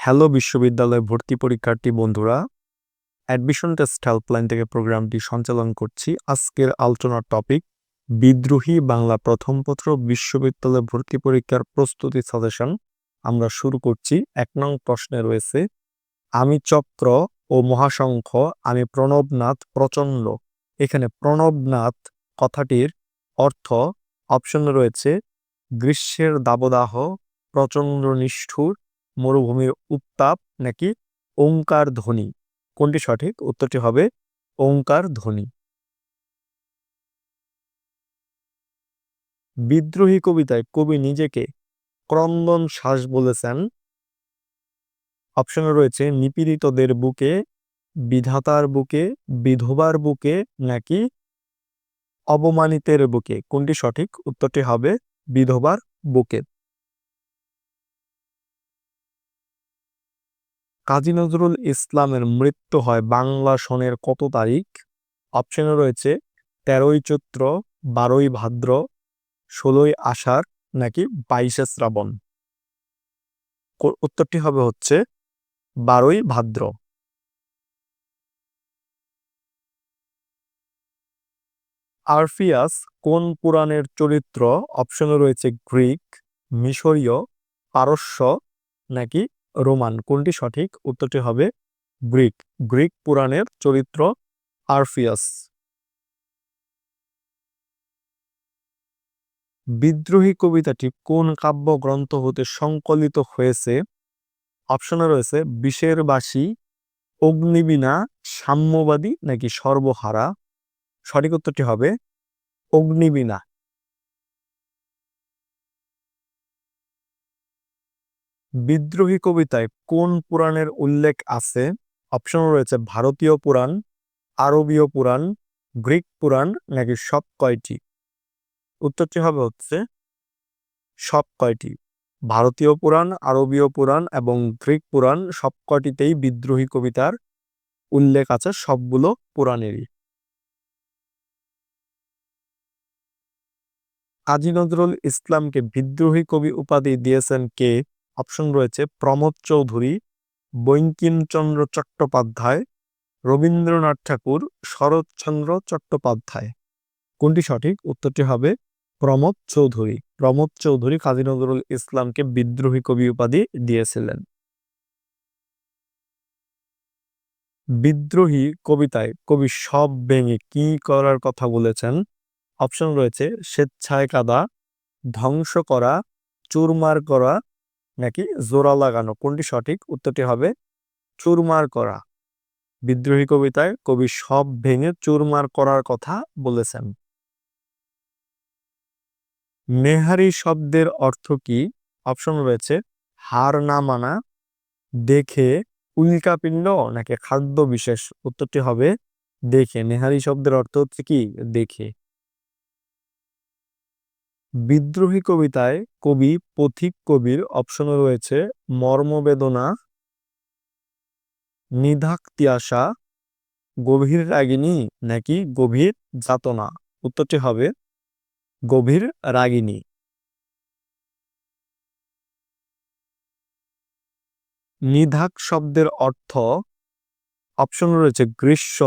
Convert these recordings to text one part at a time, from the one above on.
Hello বিশ্ববিদ্যালয় ভর্তি পরীক্ষার্থী বন্ধুরা অ্যাডমিশন টেস্ট হেল্পলাইন থেকে প্রোগ্রামটি সঞ্চালন করছি আজকের আলোচনার টপিক বিদ্রোহী বাংলা প্রথম পত্র বিশ্ববিদ্যালয় ভর্তি পরীক্ষার প্রস্তুতি সাজেশন আমরা শুরু করছি, এক নং প্রশ্নে রয়েছে, আমি চক্র ও মহাশঙ্খ আমি প্রণবনাথ প্রচণ্ড। এখানে প্রণবনাথ কথাটির অর্থ অপশনে রয়েছে, গ্রীষ্মের দাবদাহ, প্রচণ্ড নিষ্ঠুর মরুভূমির উত্তাপ নাকি ওঙ্কার ধ্বনি? কোনটি সঠিক? উত্তরটি হবে ওঙ্কার ধ্বনি। বিদ্রোহী কবিতায় কবি নিজেকে ক্রন্দন শ্বাস বলেছেন। অপশনে রয়েছে, নিপীড়িতদের বুকে, বিধাতার বুকে, বিধবার বুকে নাকি অবমানিতের বুকে? কোনটি সঠিক? উত্তরটি হবে বিধবার বুকে। কাজী নজরুল ইসলামের মৃত্যু হয় বাংলা সনের কত তারিখ? অপশনে রয়েছে, তেরোই চৈত্র, বারোই ভাদ্র, ষোলোই আষাঢ় নাকি বাইশে শ্রাবণ। উত্তরটি হবে হচ্ছে, বারোই ভাদ্র। আরফিয়াস কোন পুরাণের চরিত্র? অপশনে রয়েছে, গ্রিক, মিশরীয়, পারস্য নাকি রোমান। কোনটি সঠিক? উত্তরটি হবে গ্রিক। গ্রিক পুরাণের চরিত্র আরফিয়াস। বিদ্রোহী কবিতাটি কোন কাব্যগ্রন্থ হতে সংকলিত হয়েছে? অপশনে রয়েছে বিষের বাসী অগ্নিবীণা, সাম্যবাদী নাকি সর্বহারা? সঠিক উত্তরটি হবে অগ্নিবীণা। বিদ্রোহী কবিতায় কোন পুরাণের উল্লেখ আছে? অপশন রয়েছে ভারতীয় পুরাণ, আরবীয় পুরাণ, গ্রিক পুরাণ নাকি সব কয়টি? উত্তরটি হবে হচ্ছে সব কয়টি। ভারতীয় পুরাণ, আরবীয় পুরাণ এবং গ্রিক পুরাণ সব কয়টিতেই বিদ্রোহী কবিতার উল্লেখ আছে, সবগুলো পুরাণেরই। কাজী নজরুল ইসলামকে বিদ্রোহী কবি উপাধি দিয়েছেন কে? অপশন রয়েছে প্রমোদ চৌধুরী, বঙ্কিমচন্দ্র চট্টোপাধ্যায়, রবীন্দ্রনাথ ঠাকুর, শরৎচন্দ্র চট্টোপাধ্যায়। কোনটি সঠিক? উত্তরটি হবে প্রমোদ চৌধুরী। প্রমোদ চৌধুরী কাজী নজরুল ইসলামকে বিদ্রোহী কবি উপাধি দিয়েছিলেন। বিদ্রোহী কবিতায় কবি সব ভেঙে কি করার কথা বলেছেন? অপশন রয়েছে স্বেচ্ছায় কাদা, ধ্বংস করা, চুরমার করা নাকি জোড়া লাগানো? কোনটি সঠিক? উত্তরটি হবে, চুরমার করা। বিদ্রোহী কবিতায় কবি সব ভেঙে চুরমার করার কথা বলেছেন। নেহারি শব্দের অর্থ কি? অপশন রয়েছে, হার না মানা, দেখে উল্কাপিণ্ড নাকি খাদ্য বিশেষ? উত্তরটি হবে, দেখে। নেহারি শব্দের অর্থ হচ্ছে কি? দেখে। বিদ্রোহী কবিতায় কবি পথিক কবির অপশনে রয়েছে, মর্মবেদনা নিধাক্তিয়াসা গভীর রাগিনী নাকি গভীর যাতনা? উত্তরটি হবে, গভীর রাগিনী। নিধাক শব্দের অর্থ অপশন রয়েছে, গ্রীষ্ম,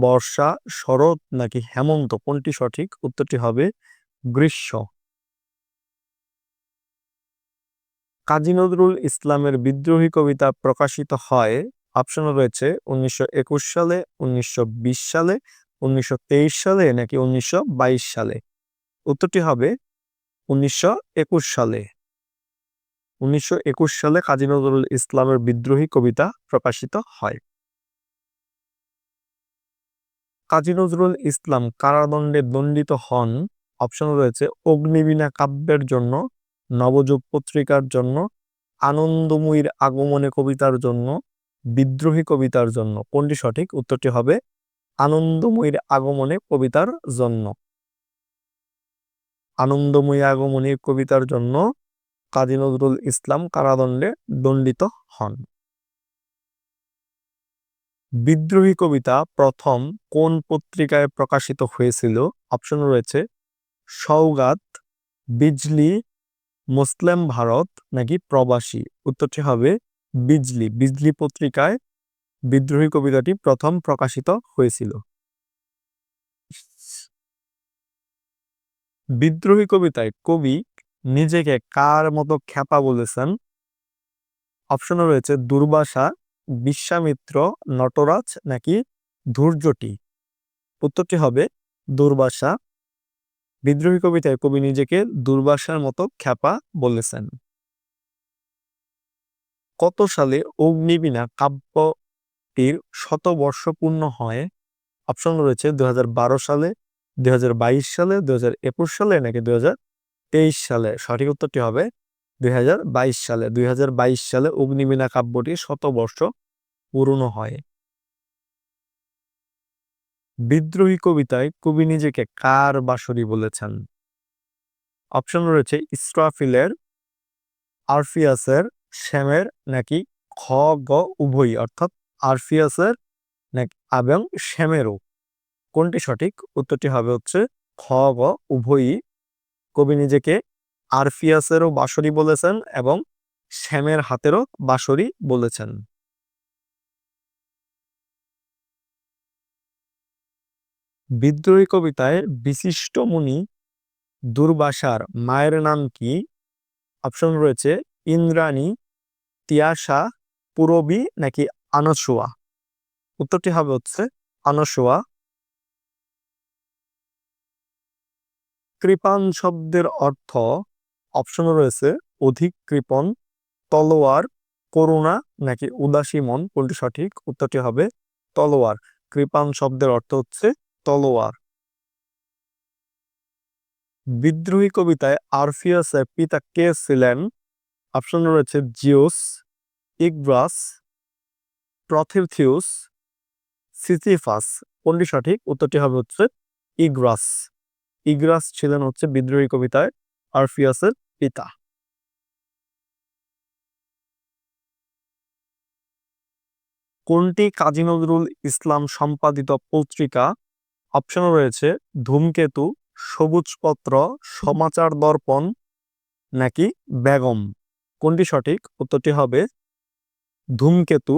বর্ষা, শরৎ নাকি হেমন্ত, কোনটি সঠিক? উত্তরটি হবে, গ্রীষ্ম। কাজী নজরুল ইসলামের বিদ্রোহী কবিতা প্রকাশিত হয় অপশন রয়েছে, উনিশশো একুশ সালে, উনিশশো বিশ সালে, উনিশশো তেইশ সালে নাকি উনিশশো বাইশ সালে। উত্তরটি হবে উনিশশো একুশ সালে। উনিশশো একুশ সালে কাজী নজরুল ইসলামের বিদ্রোহী কবিতা প্রকাশিত হয়। কাজী নজরুল ইসলাম কারাদণ্ডে দণ্ডিত হন অপশন রয়েছে, অগ্নিবীণা কাব্যের জন্য নবযুগ পত্রিকার জন্য, আনন্দময়ীর আগমনে কবিতার জন্য, বিদ্রোহী কবিতার জন্য। কোনটি সঠিক? উত্তরটি হবে, আনন্দময়ীর আগমনে কবিতার জন্য। আনন্দময়ী আগমনী কবিতার জন্য কাজী নজরুল ইসলাম কারাদণ্ডে দণ্ডিত হন। বিদ্রোহী কবিতা প্রথম কোন পত্রিকায় প্রকাশিত হয়েছিল? অপশন রয়েছে সৌগাত বিজলি মুসলিম ভারত নাকি প্রবাসী? উত্তরটি হবে বিজলি। বিজলি পত্রিকায় বিদ্রোহী কবিতাটি প্রথম প্রকাশিত হয়েছিল। বিদ্রোহী কবিতায় কবি নিজেকে কার মতো খ্যাপা বলেছেন? অপশনে রয়েছে দুর্বাসা, বিশ্বামিত্র, নটরাজ নাকি ধৈর্যটি? উত্তরটি হবে দুর্বাসা। বিদ্রোহী কবিতায় কবি নিজেকে দুর্বাসার মতো খ্যাপা বলেছেন। কত সালে অগ্নিবীণা কাব্যটির শতবর্ষ পূর্ণ হয়? অপশন রয়েছে দুই হাজার বারো সালে দুই হাজার বাইশ সালে দুই হাজার একুশ সালে নাকি দুই হাজার তেইশ সালে? সঠিক উত্তরটি হবে দুই হাজার বাইশ সালে। দুই হাজার বাইশ সালে অগ্নিবীণা কাব্যটি শতবর্ষ পূর্ণ হয়। বিদ্রোহী কবিতায় কবি নিজেকে কার বাসরি বলেছেন? অপশন রয়েছে ইস্ট্রাফিলের, আরফিয়াসের, শ্যামের নাকি খ, গ, উভয়ই, অর্থাৎ আরফিয়াসের নাকি এবং শ্যামেরও। কোনটি সঠিক? উত্তরটি হবে হচ্ছে খ, গ, উভয়ই। কবি নিজেকে আরফিয়াসেরও বাসরি বলেছেন এবং শ্যামের হাতেরও বাসরি বলেছেন। বিদ্রোহী কবিতায় বিশিষ্ট মুনি দুর্বাসার মায়ের নাম কি? অপশন রয়েছে ইন্দ্রাণী, তিয়াসা, পুরবী নাকি আনসোয়া? উত্তরটি হবে হচ্ছে আনসোয়া। কৃপান শব্দের অর্থ অপশন রয়েছে অধিক কৃপণ, তলোয়ার, করুণা নাকি উদাসী মন কোনটি সঠিক? উত্তরটি হবে তলোয়ার। কৃপান শব্দের অর্থ হচ্ছে তলোয়ার। বিদ্রোহী কবিতায় আরফিয়াসের পিতা কে ছিলেন? অপশন রয়েছে জিওস ইকব্রাস প্রথিউথিউস সিসিফাস। কোনটি সঠিক? উত্তরটি হবে হচ্ছে ইগ্রাস। ইগ্রাস ছিলেন হচ্ছে বিদ্রোহী কবিতায় আরফিয়াসের পিতা। কোনটি কাজী নজরুল ইসলাম সম্পাদিত পত্রিকা? অপশন রয়েছে, ধূমকেতু, সবুজপত্র, সমাচার দর্পণ নাকি বেগম। কোনটি সঠিক? উত্তরটি হবে ধূমকেতু।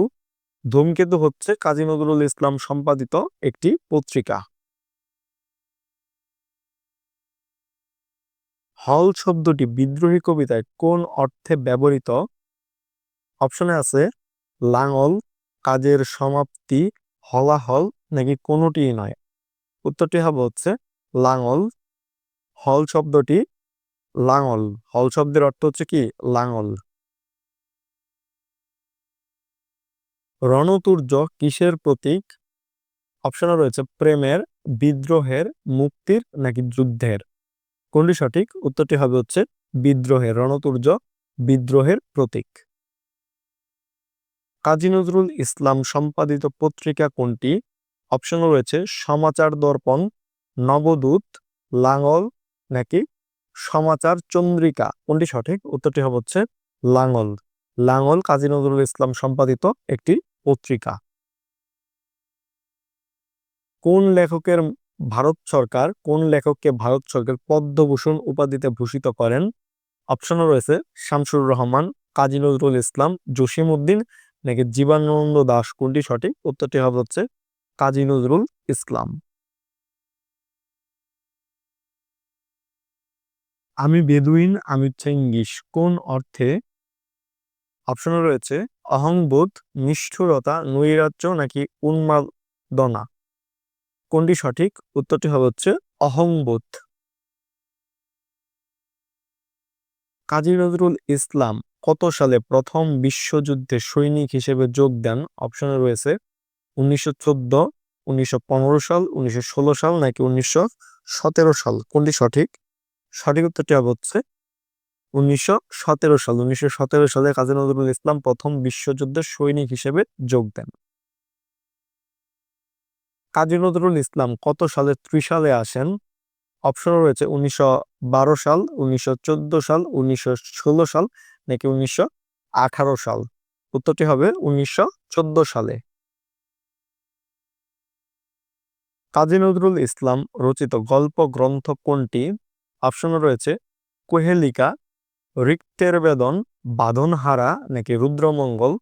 ধূমকেতু হচ্ছে কাজী নজরুল ইসলাম সম্পাদিত একটি পত্রিকা। হল শব্দটি বিদ্রোহী কবিতায় কোন অর্থে ব্যবহৃত? অপশনে আছে, লাঙল, কাজের সমাপ্তি, হলাহল নাকি কোনোটিই নয়। উত্তরটি হবে হচ্ছে লাঙল। হল শব্দটি লাঙল। হল শব্দের অর্থ হচ্ছে কি? লাঙল। রণতুর্য কিসের প্রতীক? অপশনে রয়েছে প্রেমের, বিদ্রোহের, মুক্তির নাকি যুদ্ধের? কোনটি সঠিক? উত্তরটি হবে হচ্ছে বিদ্রোহের। রণতুর্য বিদ্রোহের প্রতীক। কাজী নজরুল ইসলাম সম্পাদিত পত্রিকা কোনটি? অপশন রয়েছে, সমাচার দর্পণ, নবদূত, লাঙল নাকি সমাচার চন্দ্রিকা। কোনটি সঠিক? উত্তরটি হবে হচ্ছে লাঙল। লাঙল কাজী নজরুল ইসলাম সম্পাদিত একটি পত্রিকা। কোন লেখকের ভারত সরকার, কোন লেখককে ভারত সরকার পদ্মভূষণ উপাধিতে ভূষিত করেন? অপশনও রয়েছে, শামসুর রহমান, কাজী নজরুল ইসলাম জসিম উদ্দিন নাকি জীবানন্দ দাস। কোনটি সঠিক? উত্তরটি হবে হচ্ছে কাজী নজরুল ইসলাম। আমি বেদুইন, আমি চেঙ্গিস কোন অর্থে? অপশনে রয়েছে অহংবোধ নিষ্ঠুরতা, নৈরাজ্য নাকি উন্মাদনা? কোনটি সঠিক? উত্তরটি হবে হচ্ছে অহংবোধ কাজী নজরুল ইসলাম কত সালে প্রথম বিশ্বযুদ্ধে সৈনিক হিসেবে যোগ দেন? অপশনে রয়েছে উনিশশো চোদ্দ, উনিশশো সাল, উনিশশো ষোলো সাল নাকি উনিশশো সতেরো সাল? কোনটি সঠিক? সঠিক উত্তরটি হচ্ছে উনিশশো সতেরো সাল। উনিশশো সতেরো সালে কাজী নজরুল ইসলাম প্রথম বিশ্বযুদ্ধের সৈনিক হিসেবে যোগ দেন। কাজী নজরুল ইসলাম কত সালে ত্রিশালে আসেন? অপশন রয়েছে উনিশশো বারো সাল, উনিশশো চোদ্দ সাল, উনিশশো ষোলো সাল নাকি উনিশশো আঠারো সাল? উত্তরটি হবে উনিশশো চোদ্দ সালে। কাজী নজরুল ইসলাম রচিত গল্প গ্রন্থ কোনটি? অপশন রয়েছে, কোহেলিকা রিক্তের বেদন বাঁধনহারা নাকি রুদ্রমঙ্গল?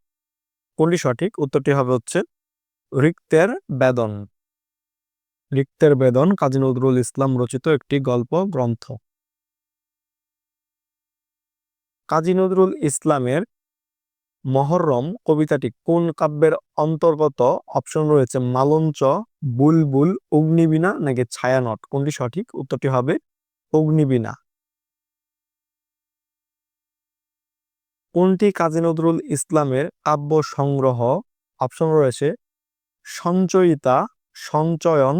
কোনটি সঠিক? উত্তরটি হবে হচ্ছে রিক্তের বেদন রিক্তের বেদন কাজী নজরুল ইসলাম রচিত একটি গল্প গ্রন্থ। কাজী নজরুল ইসলামের মহরম কবিতাটি কোন কাব্যের অন্তর্গত? অপশন রয়েছে মালঞ্চ, বুলবুল, অগ্নিবীণা নাকি ছায়ানট? কোনটি সঠিক? উত্তরটি হবে অগ্নিবীণা। কোনটি কাজী নজরুল ইসলামের কাব্য সংগ্রহ? অপশন রয়েছে সঞ্চয়িতা, সঞ্চয়ন,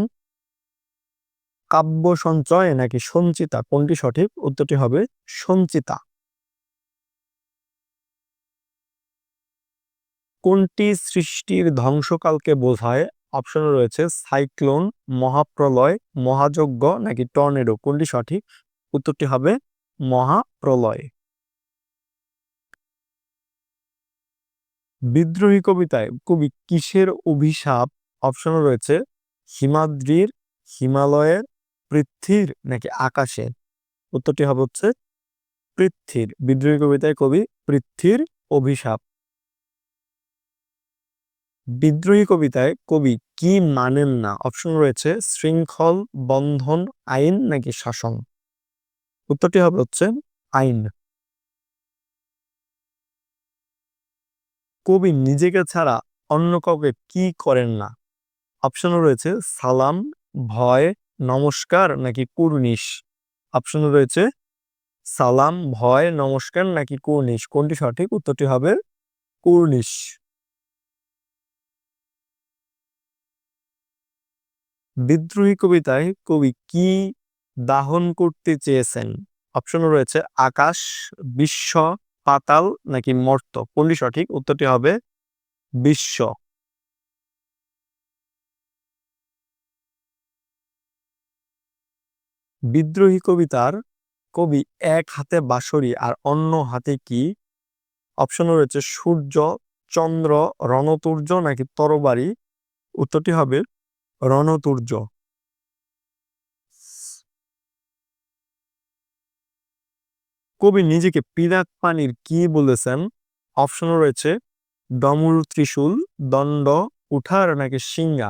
কাব্য সঞ্চয় নাকি সঞ্চিতা? কোনটি সঠিক? উত্তরটি হবে সঞ্চিতা। কোনটি সৃষ্টির ধ্বংসকালকে বোঝায়? অপশন রয়েছে সাইক্লোন, মহাপ্রলয়, মহাযজ্ঞ নাকি টর্নেডো? কোনটি সঠিক? উত্তরটি হবে মহাপ্রলয়। বিদ্রোহী কবিতায় কবি কিসের অভিশাপ? অপশন রয়েছে হিমাদ্রির, হিমালয়ের পৃথ্বীর নাকি আকাশের উত্তরটি হবে হচ্ছে পৃথ্বীর বিদ্রোহী কবিতায় কবি পৃথ্বীর অভিশাপ। বিদ্রোহী কবিতায় কবি কি মানেন না? অপশন রয়েছে শৃঙ্খল, বন্ধন, আইন নাকি শাসন? উত্তরটি হবে হচ্ছে আইন। কবি নিজেকে ছাড়া অন্য কাউকে কি করেন না? অপশন রয়েছে সালাম, ভয়, নমস্কার নাকি কুর্নিশ? অপশন রয়েছে সালাম, ভয়, নমস্কার নাকি কুর্নিশ? কোনটি সঠিক? উত্তরটি হবে কুর্নিশ। বিদ্রোহী কবিতায় কবি কি দাহন করতে চেয়েছেন? অপশন রয়েছে আকাশ, বিশ্ব, পাতাল নাকি মর্ত? কোনটি সঠিক? উত্তরটি হবে বিশ্ব। বিদ্রোহী কবিতার কবি এক হাতে বাঁশরি আর অন্য হাতে কি? অপশন রয়েছে সূর্য, চন্দ্র, রণতুর্য নাকি তরবারি? উত্তরটি হবে রণতুর্য। কবি নিজেকে পিনাক পানির কি বলেছেন? অপশন রয়েছে ডমরু ত্রিশূল, দণ্ড, উঠার নাকি সিঙ্গা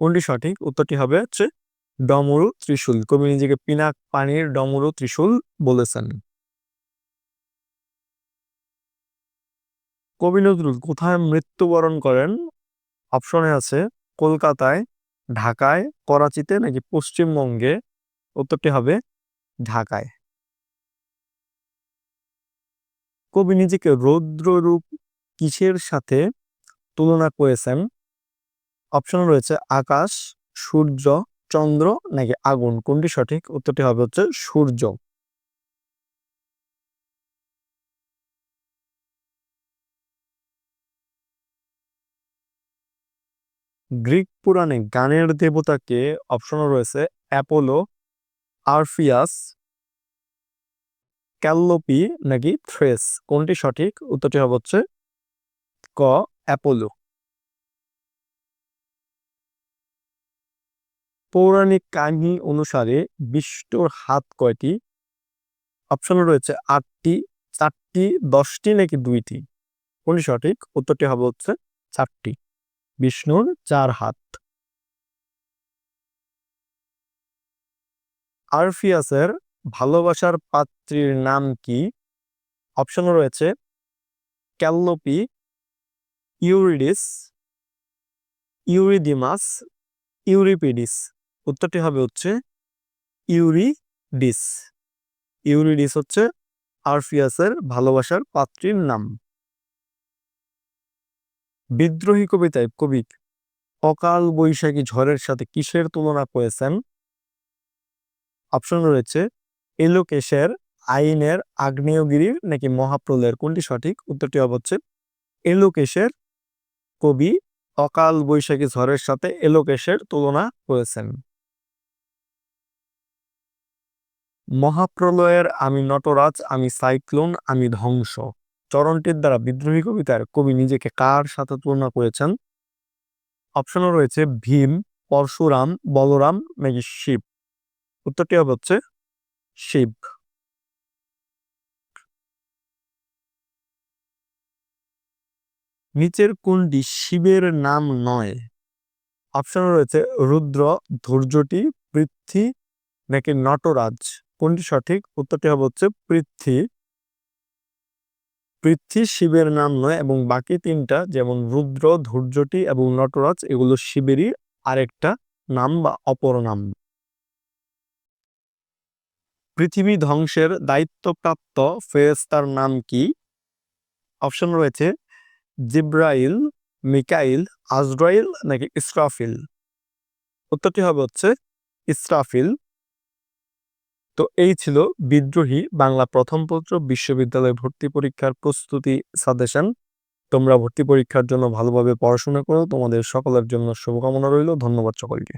কোনটি সঠিক? উত্তরটি হবে হচ্ছে ডমরু ত্রিশূল। কবি নিজেকে পিনাক পানির ডমরু ত্রিশূল বলেছেন। কবি নজরুল কোথায় মৃত্যুবরণ করেন? অপশনে আছে, কলকাতায় ঢাকায়, করাচিতে নাকি পশ্চিমবঙ্গে উত্তরটি হবে ঢাকায়। কবি নিজেকে রৌদ্ররূপ কিসের সাথে তুলনা করেছেন? অপশন রয়েছে আকাশ, সূর্য, চন্দ্র নাকি আগুন? কোনটি সঠিক? উত্তরটি হবে হচ্ছে সূর্য। গ্রিক পুরাণে গানের দেবতাকে অপশন রয়েছে, অ্যাপোলো, আরফিয়াস, ক্যালোপি নাকি থ্রেস। কোনটি সঠিক? উত্তরটি হবে হচ্ছে ক, অ্যাপোলো। পৌরাণিক কাহিনী অনুসারে বিষ্ণুর হাত কয়টি? অপশন রয়েছে আটটি, চারটি, দশটি নাকি দুইটি? কোনটি সঠিক? উত্তরটি হবে হচ্ছে চারটি। বিষ্ণুর চার হাত। আরফিয়াসের ভালোবাসার পাত্রীর নাম কি? অপশন রয়েছে ক্যালোপি, ইউরিডিস ইউরিডিমাস ইউরিপিডিস। উত্তরটি হবে হচ্ছে ইউরিডিস। ইউরিডিস হচ্ছে আরফিয়াসের ভালোবাসার পাত্রীর নাম। বিদ্রোহী কবিতায় কবি অকাল বৈশাখী ঝড়ের সাথে কিসের তুলনা করেছেন? অপশন রয়েছে, এলোকেশের আইনের আগ্নেয়গিরির নাকি মহাপ্রলয়ের কোনটি সঠিক? উত্তরটি হচ্ছে এলোকেশের কবি অকাল বৈশাখী ঝড়ের সাথে এলোকেশের তুলনা করেছেন। মহাপ্রলয়ের আমি নটরাজ, আমি সাইক্লোন, আমি ধ্বংস। চরণটির দ্বারা বিদ্রোহী কবিতার কবি নিজেকে কার সাথে তুলনা করেছেন? অপশনও রয়েছে ভীম, পরশুরাম, বলরাম, নাকি শিব? উত্তরটি হবে হচ্ছে শিব। নিচের কোনটি শিবের নাম নয়? অপশন রয়েছে রুদ্র, ধৈর্যটি, পৃথ্বী, নাকি নটরাজ? কোনটি সঠিক? উত্তরটি হবে হচ্ছে পৃথ্বী। পৃথ্বী শিবের নাম নয় এবং বাকি তিনটা, যেমন রুদ্র ধৈর্যটি এবং নটরাজ, এগুলো শিবেরই আরেকটা নাম বা অপর নাম। পৃথিবী ধ্বংসের দায়িত্বপ্রাপ্ত ফেরেস্তার নাম কি? অপশন রয়েছে, জিব্রাইল, মিকাইল, আজরাইল নাকি ইসরাফিল? উত্তরটি হবে হচ্ছে ইসরাফিল। তো এই ছিল বিদ্রোহী বাংলা প্রথম পত্র বিশ্ববিদ্যালয় ভর্তি পরীক্ষার প্রস্তুতি সাজেশন। তোমরা ভর্তি পরীক্ষার জন্য ভালোভাবে পড়াশোনা করো। তোমাদের সকলের জন্য শুভকামনা রইল। ধন্যবাদ সকলকে।